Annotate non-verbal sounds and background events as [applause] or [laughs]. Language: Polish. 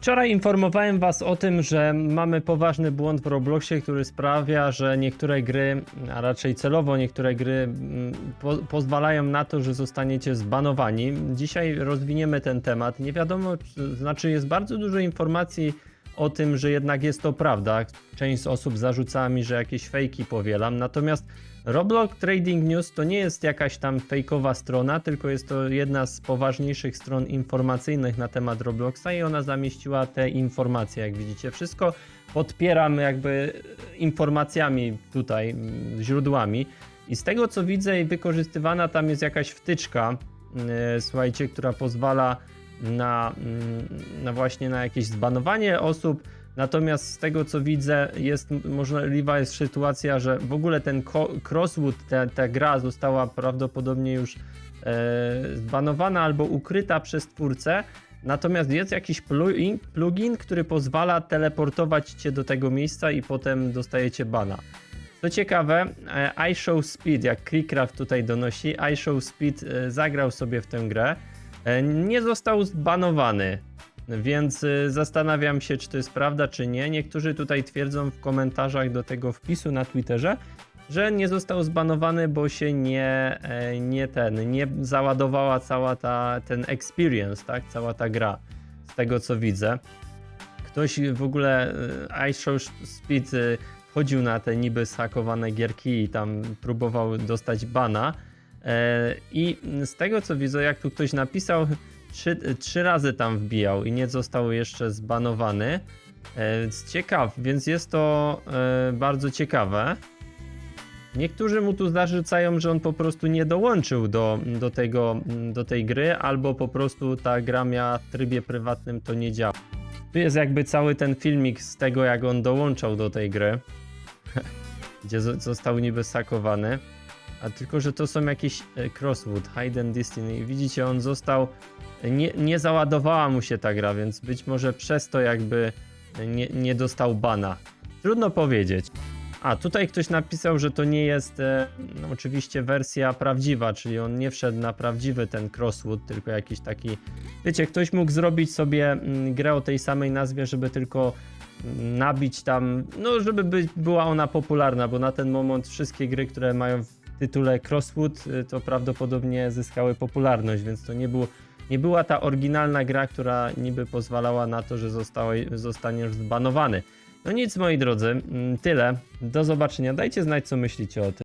Wczoraj informowałem Was o tym, że mamy poważny błąd w Robloxie, który sprawia, że niektóre gry, a raczej celowo niektóre gry, mm, po pozwalają na to, że zostaniecie zbanowani. Dzisiaj rozwiniemy ten temat. Nie wiadomo, czy- znaczy jest bardzo dużo informacji o tym, że jednak jest to prawda. Część osób zarzucała mi, że jakieś fejki powielam, natomiast Roblox Trading News to nie jest jakaś tam fejkowa strona, tylko jest to jedna z poważniejszych stron informacyjnych na temat Robloxa i ona zamieściła te informacje, jak widzicie. Wszystko podpieram jakby informacjami tutaj, źródłami. I z tego co widzę, wykorzystywana tam jest jakaś wtyczka, yy, słuchajcie, która pozwala na, mm, na właśnie na jakieś zbanowanie osób. Natomiast z tego co widzę, jest możliwa jest sytuacja, że w ogóle ten Crosswood, ta, ta gra została prawdopodobnie już e, zbanowana albo ukryta przez twórcę. Natomiast jest jakiś plugin, plugin, który pozwala teleportować cię do tego miejsca i potem dostajecie bana. Co ciekawe, e, iShow Speed, jak Clickcraft tutaj donosi, iShow Speed e, zagrał sobie w tę grę. E, Nie został zbanowany, więc y, zastanawiam się, czy to jest prawda, czy nie. Niektórzy tutaj twierdzą w komentarzach do tego wpisu na Twitterze, że nie został zbanowany, bo się nie, e, nie ten, nie załadowała cała ta, ten experience, tak, cała ta gra, z tego co widzę. Ktoś w ogóle, iShow Speed wchodził na te niby zhakowane gierki i tam próbował dostać bana. E, I z tego co widzę, jak tu ktoś napisał, trzy, trzy razy tam wbijał i nie został jeszcze zbanowany. E, ciekaw, więc jest to e, bardzo ciekawe. Niektórzy mu tu zarzucają, że on po prostu nie dołączył do, do, tego, do tej gry, albo po prostu ta gra miała w trybie prywatnym to nie działa. Tu jest jakby cały ten filmik z tego, jak on dołączał do tej gry, [laughs] gdzie zo- został niby sakowany. A tylko, że to są jakieś e, Crosswood, Hidden Destiny. Widzicie, on został. Nie, nie załadowała mu się ta gra, więc być może przez to jakby nie, nie dostał bana. Trudno powiedzieć. A tutaj ktoś napisał, że to nie jest e, no, oczywiście wersja prawdziwa, czyli on nie wszedł na prawdziwy ten Crosswood, tylko jakiś taki. Wiecie, ktoś mógł zrobić sobie mm, grę o tej samej nazwie, żeby tylko mm, nabić tam, no żeby być, była ona popularna, bo na ten moment wszystkie gry, które mają tytule Crosswood, y, to prawdopodobnie zyskały popularność, więc to nie, było, nie była ta oryginalna gra, która niby pozwalała na to, że zostałeś, zostaniesz zbanowany. No nic moi drodzy, mm, tyle. Do zobaczenia. Dajcie znać co myślicie o tym.